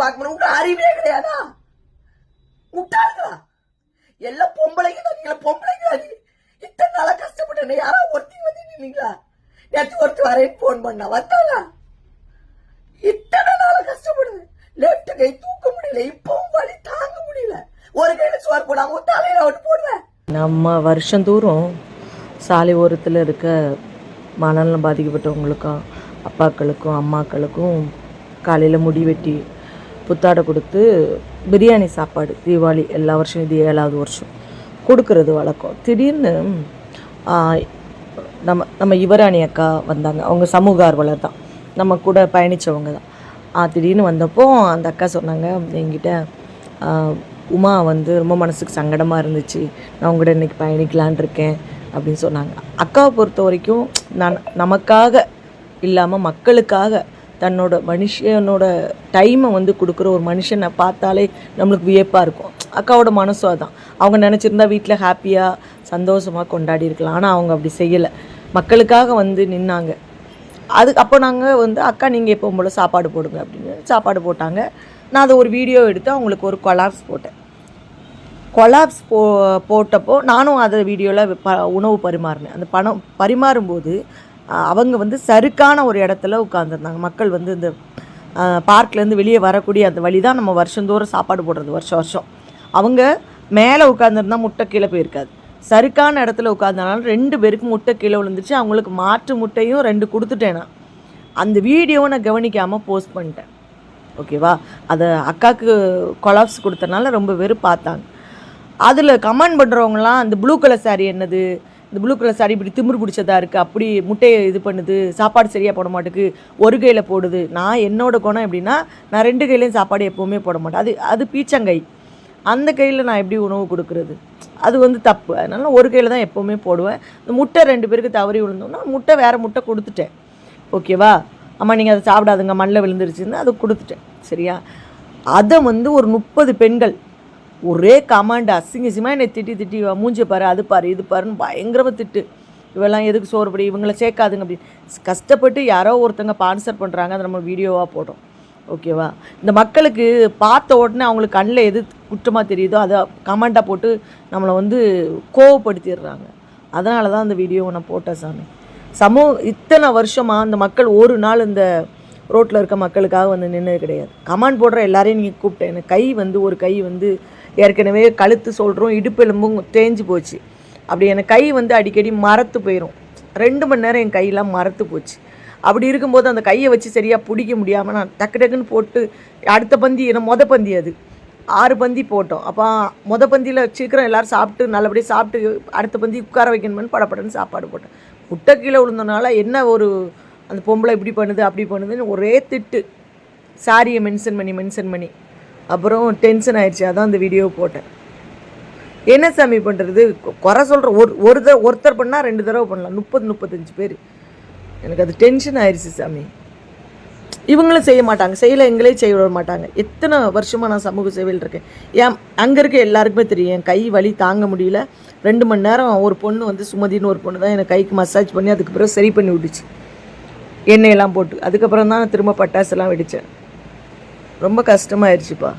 பார்க்கணும் உங்க அறிவே கிடையாதா? முட்டாளுங்களா எல்லாம் பொம்பளைங்க தான் நீங்களா இத்தனை நாளா கஷ்டப்பட்டேன் யாரா ஒருத்தி வந்து நின்னீங்களா? நேற்று ஒருத்தி வரேன்னு போன் பண்ணா. வந்தாளா? இத்தனை நாளா கஷ்டப்படுது. லெஃப்ட் கை தூக்க முடியல. இப்பவும் வலி தாங்க முடியல. ஒரு கையில சோறு போடாம தலையில ஒட்டு போடுவேன் நம்ம வருஷந்தோறும் சாலை ஓரத்தில் இருக்க மனநலம் பாதிக்கப்பட்டவங்களுக்கும் அப்பாக்களுக்கும் அம்மாக்களுக்கும் காலையில் முடி வெட்டி புத்தாடை கொடுத்து பிரியாணி சாப்பாடு தீபாவளி எல்லா வருஷம் இது ஏழாவது வருஷம் கொடுக்கறது வழக்கம். திடீர்னு நம்ம நம்ம யுவராணி அக்கா வந்தாங்க. அவங்க சமூக ஆர்வலர் தான். நம்ம கூட பயணித்தவங்க தான். திடீர்னு வந்தப்போ அந்த அக்கா சொன்னாங்க என்கிட்ட உமா வந்து ரொம்ப மனசுக்கு சங்கடமாக இருந்துச்சு. நான் உங்கள்கிட்ட இன்றைக்கி பயணிக்கலான் இருக்கேன். அப்படின்னு சொன்னாங்க. அக்காவை பொறுத்த வரைக்கும் நான் நமக்காக இல்லாமல் மக்களுக்காக தன்னோட மனுஷனோட டைமை வந்து கொடுக்குற ஒரு மனுஷனை பார்த்தாலே நம்மளுக்கு வியப்பாக இருக்கும். அக்காவோட மனசும் அதான். அவங்க நினச்சிருந்தா வீட்டில் ஹாப்பியாக சந்தோஷமாக கொண்டாடி இருக்கலாம். ஆனால் அவங்க அப்படி செய்யலை. மக்களுக்காக வந்து நின்னாங்க. அது அப்போ நாங்கள் வந்து அக்கா நீங்கள் எப்போ போல் சாப்பாடு போடுங்க அப்படின்னு சாப்பாடு போட்டாங்க. நான் அதை ஒரு வீடியோ எடுத்து அவங்களுக்கு ஒரு கொலாப்ஸ் போட்டேன். கொலாப்ஸ் போ போட்டப்போ நானும் அதை வீடியோவில் ப உணவு பரிமாறினேன். அந்த பணம் பரிமாறும்போது அவங்க வந்து சருக்கான ஒரு இடத்துல உட்காந்துருந்தாங்க மக்கள் வந்து இந்த பார்க்லேருந்து வெளியே வரக்கூடிய அந்த வழி தான் நம்ம வருஷந்தோறும் சாப்பாடு போடுறது வருஷம் வருஷம். அவங்க மேலே உட்காந்துருந்தா முட்டை கீழே போயிருக்காது. சருக்கான இடத்துல உட்காந்தனால ரெண்டு பேருக்கு முட்டை கீழே விழுந்துச்சு அவங்களுக்கு மாற்று முட்டையும் ரெண்டு கொடுத்துட்டேன் நான். அந்த வீடியோவை நான் கவனிக்காமல் போஸ்ட் பண்ணிட்டேன். ஓகேவா? அதை அக்காவுக்கு கொலாப்ஸ் கொடுத்தனால ரொம்ப பேர் பார்த்தாங்க. அதில் கமெண்ட் பண்ணுறவங்களாம் அந்த ப்ளூ கலர் சாரீ என்னது? இந்த ப்ளூ கலர் சாரி இப்படி திமிரு பிடிச்சதா இருக்குது அப்படி முட்டையை இது பண்ணுது சாப்பாடு சரியாக போட மாட்டேக்கு ஒரு கையில் போடுது. நான் என்னோட குணம் எப்படின்னா நான் ரெண்டு கையிலையும் சாப்பாடு எப்போவுமே போட மாட்டேன். அது அது பீச்சங்கை. அந்த கையில் நான் எப்படி உணவு கொடுக்குறது? அது வந்து தப்பு. அதனால ஒரு கையில் தான் எப்போவுமே போடுவேன். இந்த முட்டை ரெண்டு பேருக்கு தவறி விழுந்தோம்னா முட்டை வேறு முட்டை கொடுத்துட்டேன். ஓகேவா அம்மா நீங்கள் அதை சாப்பிடாதுங்க. மண்ணில் விழுந்துருச்சுன்னு அதை கொடுத்துட்டேன். சரியா? அதை வந்து ஒரு முப்பது பெண்கள் ஒரே கமாண்ட் அசிங்க அசிங்கமாக என்னை திட்டி திட்டி மூஞ்சி பாரு அது பாரு இது பாருன்னு பயங்கரமாக திட்டு. இவெல்லாம் எதுக்கு சோறுபடி இவங்கள சேர்க்காதுங்க அப்படி கஷ்டப்பட்டு யாரோ ஒருத்தங்க ஸ்பான்சர் பண்ணுறாங்க அதை நம்ம வீடியோவாக போட்டோம் ஓகேவா இந்த மக்களுக்கு பார்த்த உடனே அவங்களுக்கு கண்ணில் எது குற்றமாக தெரியுதோ அதை கமெண்ட்டாக போட்டு நம்மளை வந்து கோவப்படுத்திடுறாங்க. அதனால தான் அந்த வீடியோவை நான் போட்டேன் சாமி. சமூக இத்தனை வருஷமாக அந்த மக்கள் ஒரு நாள் இந்த ரோட்டில் இருக்க மக்களுக்காக வந்து நின்னது கிடையாது. கமெண்ட் போடுற எல்லாரையும் நீங்கள் கூப்பிட்டேன். எனக்கு கை வந்து ஒரு கை வந்து ஏற்கனவே கழுத்து சொல்கிறோம் இடுப்பெலும்பும் தேஞ்சு போச்சு. அப்படி எனக்கு கை வந்து அடிக்கடி மரத்து போயிடும் ரெண்டு மணி நேரம் என் கையெல்லாம் மரத்து போச்சு. அப்படி இருக்கும்போது அந்த கையை வச்சு சரியாக பிடிக்க முடியாமல் நான் டக்கு டக்குன்னு போட்டு அடுத்த பந்தி என்ன மொத பந்தி அது. ஆறு பந்தி போட்டோம். அப்போ மொத பந்தியில் சீக்கிரம் எல்லோரும் சாப்பிட்டு நல்லபடியாக சாப்பிட்டு அடுத்த பந்தி உட்கார வைக்கணும்னு படப்படன்னு சாப்பாடு போட்டேன். முட்டை கீழே விழுந்தனால என்ன ஒரு அந்த பொம்பளை இப்படி பண்ணுது அப்படி பண்ணுதுன்னு ஒரே திட்டு. சாரியை மென்ஷன் பண்ணி மென்ஷன் பண்ணி. அப்புறம் டென்ஷன் ஆயிடுச்சு அதான் அந்த வீடியோ போட்டேன். என்ன சாமி பண்ணுறது குறை சொல்கிற ஒரு ஒரு தடவை ஒருத்தர் பண்ணால் ரெண்டு தடவை பண்ணலாம். முப்பது முப்பத்தஞ்சு பேர். எனக்கு அது டென்ஷன் ஆயிடுச்சு சாமி. இவங்களும் செய்ய மாட்டாங்க. செய்யலை எங்களே செய்ய விட மாட்டாங்க. எத்தனை வருஷமாக நான் சமூக சேவையில் இருக்கேன். ஏன் அங்கே இருக்க எல்லாருக்குமே தெரியும். என் கை வலி தாங்க முடியல. ரெண்டு மணி நேரம் ஒரு பொண்ணு வந்து சுமதின்னு ஒரு பொண்ணு தான் எனக்கு கைக்கு மசாஜ் பண்ணி அதுக்கு பிறகு சரி பண்ணி விட்டுச்சு. எண்ணெயெல்லாம் போட்டு. அதுக்கப்புறம் தான் திரும்ப பட்டாசுலாம் வெடித்தேன் ரொம்ப கஷ்டமாயிருச்சுப்பா.